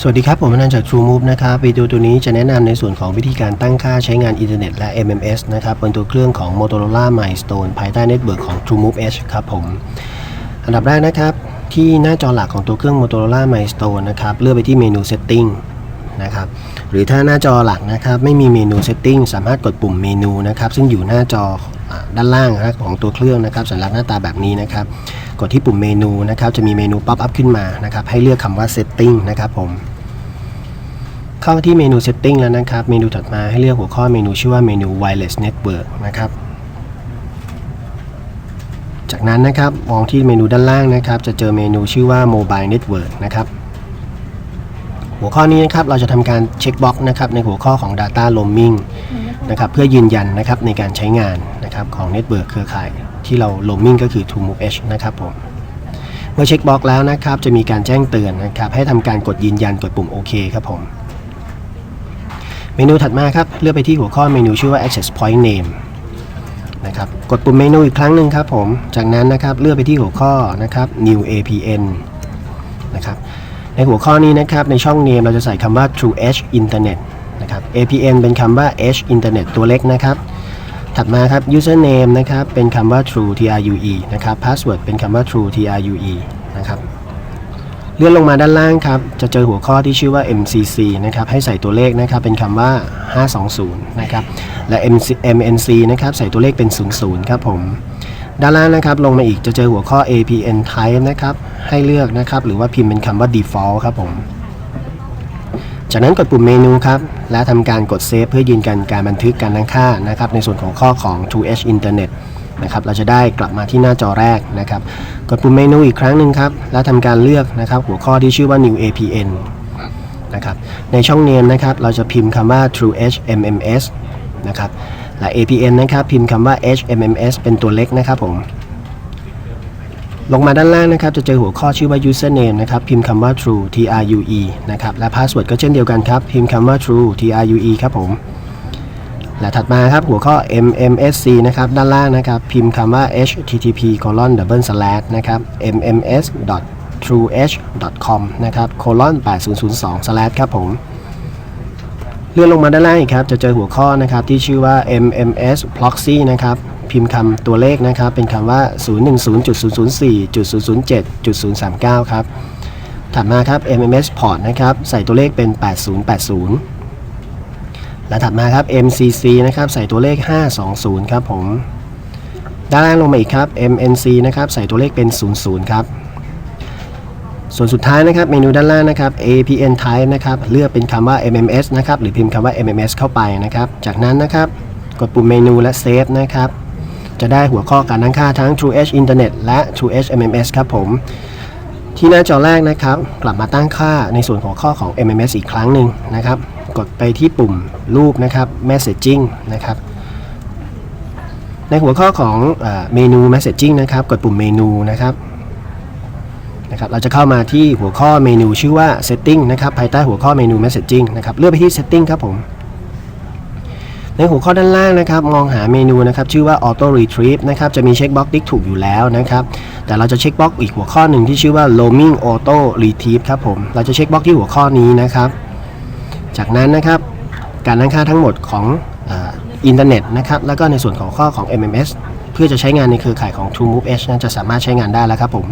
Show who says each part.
Speaker 1: สวัสดีครับ ผมอนันต์จาก TrueMove นะครับวิดีโอตัวนี้จะแนะนำในส่วนของวิธีการตั้งค่าใช้งานอินเทอร์เน็ตและ MMS นะครับบนตัวเครื่องของ Motorola Milestone ภายใต้เน็ตเวิร์กของ TrueMove Edge ครับผม อันดับแรกนะครับ ที่หน้าจอหลักของตัวเครื่อง Motorola Milestone นะครับ เลือกไปที่เมนู Setting นะครับหรือถ้าหน้าจอหลักนะครับไม่มีเมนู Setting สามารถกดปุ่มเมนูนะครับซึ่งอยู่หน้าจอด้านล่างนะครับของตัวเครื่องนะครับสัญลักษณ์หน้าตาแบบนี้นะครับกดที่ปุ่มเมนูนะครับจะมีเมนูป๊อปอัพขึ้นมานะครับให้เลือกคำว่า Setting นะครับผม เข้าที่เมนู Setting แล้วนะครับ เมนูถัดมาให้เลือกหัวข้อเมนูชื่อว่าเมนู Wireless Network นะครับ จากนั้นนะครับมองที่เมนูด้านล่างนะครับ จะเจอเมนูชื่อว่า Mobile Network นะครับหัวข้อนี้นะครับเราจะทำการเช็คบ็อกนะครับในหัวข้อของ Data Roaming นะครับเพื่อยืนยันนะครับในการใช้งานนะครับของ Network เครือข่าย ที่เรา Roaming ก็คือ TrueMove นะครับผมเมื่อเช็คบ็อกแล้วนะครับจะมีการแจ้งเตือนนะครับให้ทำการกดยืนยันกดปุ่มโอเคครับผม เมนูถัดมาครับเลือกไปที่หัวข้อเมนูชื่อว่า access point name นะครับกดปุ่มเมนูอีกครั้งหนึ่งครับผม จากนั้นนะครับเลือกไปที่หัวข้อนะครับ new APN นะครับในหัวข้อนี้นะครับในช่อง name เราจะใส่คำว่า true edge internet นะครับ APN เป็นคำว่า edge internet ตัวเล็กนะครับถัดมาครับ username นะครับเป็นคำว่า true true นะครับ password เป็นคำว่า true true นะครับ เลื่อนลงมาด้านล่างครับ จะเจอหัวข้อที่ชื่อว่า MCC นะครับ ให้ใส่ตัวเลขนะครับ เป็นคำว่า 520 นะครับ และ MC MNC นะครับ ใส่ตัวเลขเป็น 00 ครับผม ด้านล่างนะครับ ลงมาอีกจะเจอหัวข้อ APN type นะครับ ให้เลือกนะครับ หรือว่าพิมพ์เป็นคำว่า default ครับผม จากนั้นกดปุ่มเมนูครับ และทำการกดเซฟเพื่อยืนยันการบันทึกการตั้งค่านะครับ ในส่วนของข้อของ True Edge Internet นะครับเราจะได้กลับมาที่หน้าจอแรกนะครับกดปุ่มเมนูอีกครั้งหนึ่งครับแล้วทำการเลือกนะครับหัวข้อที่ชื่อว่า New APN นะครับในช่องเนมนะครับเราจะพิมพ์คำว่า True Edge MMS นะครับและ APN นะครับพิมพ์คำว่า Edge MMS เป็นตัวเล็กนะครับผมลงมาด้านล่างนะครับจะเจอหัวข้อชื่อว่า username นะครับพิมพ์คำว่า true t r u e นะครับและ password ก็เช่นเดียวกันครับ พิมพ์คำว่า true t r u e ครับผม และถัดมาครับหัวข้อ MMSC นะครับด้านล่างนะครับ พิมพ์คำว่า http colon double slash นะครับ mms trueedge com นะครับ colon 8002 slash ครับผม เลื่อนลงมาด้านล่างอีกครับ จะเจอหัวข้อนะครับที่ชื่อว่า MMS proxy นะครับพิมพ์คำตัวเลขนะครับ เป็นคำว่า110.004.007.039 ครับ ถัดมาครับ MMS port นะครับ ใส่ตัวเลขเป็น 8080 และถัดมาครับ MCC นะครับใส่ตัวเลข 520 ครับผม ด้านล่างลงมาอีกครับ MNC นะครับใส่ตัวเลขเป็น 00 ครับ ส่วนสุดท้ายนะครับเมนูด้านล่างนะครับ APN type นะครับเลือกเป็นคำว่า MMS นะครับหรือพิมพ์คำว่า MMS เข้าไปนะครับ จากนั้นนะครับกดปุ่มเมนูและ Save นะครับจะได้หัวข้อการตั้งค่าทั้ง True Edge Internet และ True Edge MMS ครับผม ที่หน้าจอแรกนะครับ กลับมาตั้งค่าในส่วนของข้อของ MMS อีกครั้งหนึ่งนะครับ กดไปที่ปุ่มรูปนะครับ Messaging นะครับ ในหัวข้อของเมนู Messaging นะครับ กดปุ่มเมนูนะครับนะครับ เราจะเข้ามาที่หัวข้อเมนูชื่อว่า setting นะครับ ภายใต้หัวข้อเมนู messaging นะครับ เลือกไปที่ setting ครับผม ในหัวข้อด้านล่างนะครับ มองหาเมนูนะครับ ชื่อว่า auto retrieve นะครับ จะมีเช็คบ็อกซ์ติ๊กถูกอยู่แล้วนะครับ แต่เราจะเช็คบ็อกซ์อีกหัวข้อหนึ่งที่ชื่อว่า roaming auto retrieve ครับผม เราจะเช็คบ็อกซ์ที่หัวข้อนี้นะครับ จากนั้นนะครับการตั้งค่าทั้งหมดของอินเทอร์เน็ตนะครับแล้วก็ในส่วนของข้อของ MMS เพื่อจะใช้งานในเครือข่ายของ TrueMove Edge นะจะสามารถใช้งานได้แล้วครับผม